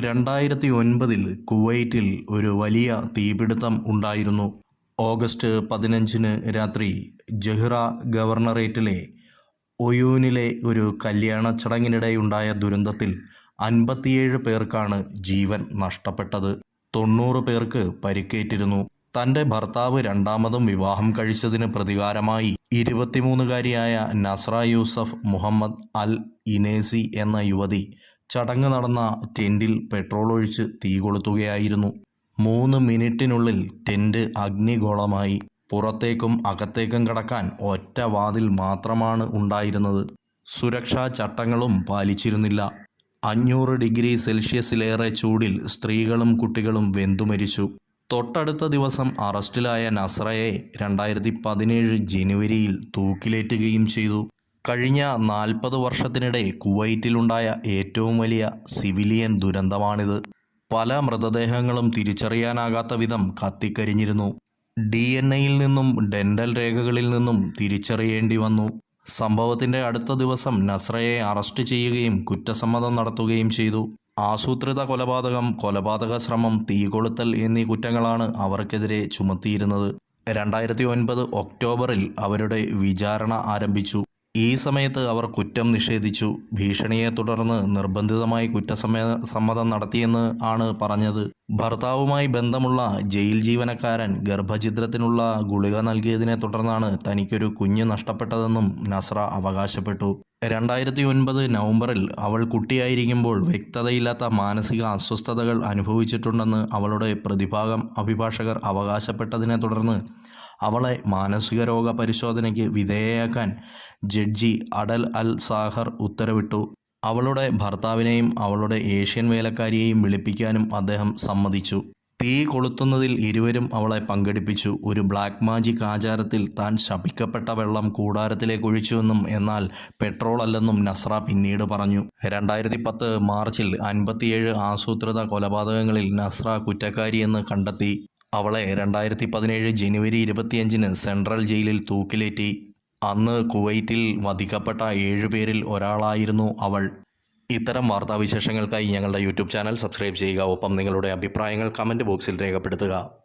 രണ്ടായിരത്തി ഒൻപതിൽ കുവൈറ്റിൽ ഒരു വലിയ തീപിടുത്തം ഉണ്ടായിരുന്നു. ഓഗസ്റ്റ് പതിനഞ്ചിന് രാത്രി ജഹ്റ ഗവർണറേറ്റിലെ ഒയൂനിലെ ഒരു കല്യാണ ചടങ്ങിനിടെയുണ്ടായ ദുരന്തത്തിൽ അൻപത്തിയേഴ് പേർക്കാണ് ജീവൻ നഷ്ടപ്പെട്ടത്. തൊണ്ണൂറ് പേർക്ക് പരിക്കേറ്റിരുന്നു. തന്റെ ഭർത്താവ് രണ്ടാമതും വിവാഹം കഴിച്ചതിന് പ്രതികാരമായി ഇരുപത്തിമൂന്നുകാരിയായ നസ്ര യൂസഫ് മുഹമ്മദ് അൽ ഇനേസി എന്ന യുവതി ചടങ്ങ് നടന്ന ടെന്റിൽ പെട്രോൾ ഒഴിച്ച് തീ കൊളുത്തുകയായിരുന്നു. മൂന്ന് മിനിറ്റിനുള്ളിൽ ടെന്റ് അഗ്നിഗോളമായി. പുറത്തേക്കും അകത്തേക്കും കടക്കാൻ ഒറ്റ വാതിൽ മാത്രമാണ് ഉണ്ടായിരുന്നത്. സുരക്ഷാ ചട്ടങ്ങളും പാലിച്ചിരുന്നില്ല. അഞ്ഞൂറ് ഡിഗ്രി സെൽഷ്യസിലേറെ ചൂടിൽ സ്ത്രീകളും കുട്ടികളും വെന്തുമരിച്ചു തൊട്ടടുത്ത ദിവസം അറസ്റ്റിലായ നസ്രയെ രണ്ടായിരത്തി പതിനേഴ് ജനുവരിയിൽ തൂക്കിലേറ്റുകയും ചെയ്തു. കഴിഞ്ഞ നാൽപ്പത് വർഷത്തിനിടെ കുവൈറ്റിലുണ്ടായ ഏറ്റവും വലിയ സിവിലിയൻ ദുരന്തമാണിത്. പല മൃതദേഹങ്ങളും തിരിച്ചറിയാനാകാത്ത വിധം കത്തിക്കരിഞ്ഞിരുന്നു. ഡി എൻ എയിൽ നിന്നും ഡെന്റൽ രേഖകളിൽ നിന്നും തിരിച്ചറിയേണ്ടി വന്നു. സംഭവത്തിന്റെ അടുത്ത ദിവസം നസ്രയെ അറസ്റ്റ് ചെയ്യുകയും കുറ്റസമ്മതം നടത്തുകയും ചെയ്തു. ആസൂത്രിത കൊലപാതകം കൊലപാതക ശ്രമം തീകൊളുത്തൽ എന്നീ കുറ്റങ്ങളാണ് അവർക്കെതിരെ ചുമത്തിയിരുന്നത്. രണ്ടായിരത്തി ഒൻപത് ഒക്ടോബറിൽ അവരുടെ വിചാരണ ആരംഭിച്ചു. ഈ സമയത്ത് അവർ കുറ്റം നിഷേധിച്ചു. ഭീഷണിയെ തുടർന്ന് നിർബന്ധിതമായി കുറ്റസമ്മേ സമ്മതം നടത്തിയെന്ന് ആണ് പറഞ്ഞത്. ഭർത്താവുമായി ബന്ധമുള്ള ജയിൽ ജീവനക്കാരൻ ഗർഭഛിദ്രത്തിനുള്ള ഗുളിക നൽകിയതിനെ തുടർന്നാണ് തനിക്കൊരു കുഞ്ഞ് നഷ്ടപ്പെട്ടതെന്നും നസ്ര അവകാശപ്പെട്ടു. രണ്ടായിരത്തി ഒൻപത് നവംബറിൽ അവൾ കുട്ടിയായിരിക്കുമ്പോൾ വ്യക്തതയില്ലാത്ത മാനസിക അസ്വസ്ഥതകൾ അനുഭവിച്ചിട്ടുണ്ടെന്ന് അവളുടെ പ്രതിഭാഗം അഭിഭാഷകർ അവകാശപ്പെട്ടതിനെ തുടർന്ന് അവളെ മാനസിക രോഗ പരിശോധനയ്ക്ക് വിധേയയാക്കാൻ ജഡ്ജി അടൽ അൽ സാഹർ ഉത്തരവിട്ടു. അവളുടെ ഭർത്താവിനെയും അവളുടെ ഏഷ്യൻ വേലക്കാരിയെയും വിളിപ്പിക്കാനും അദ്ദേഹം സമ്മതിച്ചു. തീ കൊളുത്തുന്നതിൽ ഇരുവരും അവളെ പങ്കെടുപ്പിച്ചു. ഒരു ബ്ലാക്ക് മാജിക് ആചാരത്തിൽ താൻ ശപിക്കപ്പെട്ട വെള്ളം കൂടാരത്തിലേക്ക് ഒഴിച്ചുവെന്നും എന്നാൽ പെട്രോൾ അല്ലെന്നും നസ്ര പിന്നീട് പറഞ്ഞു. രണ്ടായിരത്തി പത്ത് മാർച്ചിൽ അൻപത്തിയേഴ് ആസൂത്രിത കൊലപാതകങ്ങളിൽ നസ്ര കുറ്റക്കാരിയെന്ന് കണ്ടെത്തി. അവളെ രണ്ടായിരത്തി പതിനേഴ് ജനുവരി ഇരുപത്തിയഞ്ചിന് സെൻട്രൽ ജയിലിൽ തൂക്കിലേറ്റി. അന്ന് കുവൈറ്റിൽ വധിക്കപ്പെട്ട ഏഴുപേരിൽ ഒരാളായിരുന്നു അവൾ. ഇത്തരം വാർത്താവിശേഷങ്ങൾക്കായി ഞങ്ങളുടെ യൂട്യൂബ് ചാനൽ സബ്സ്ക്രൈബ് ചെയ്യുക. ഒപ്പം നിങ്ങളുടെ അഭിപ്രായങ്ങൾ കമന്റ് ബോക്സിൽ രേഖപ്പെടുത്തുക.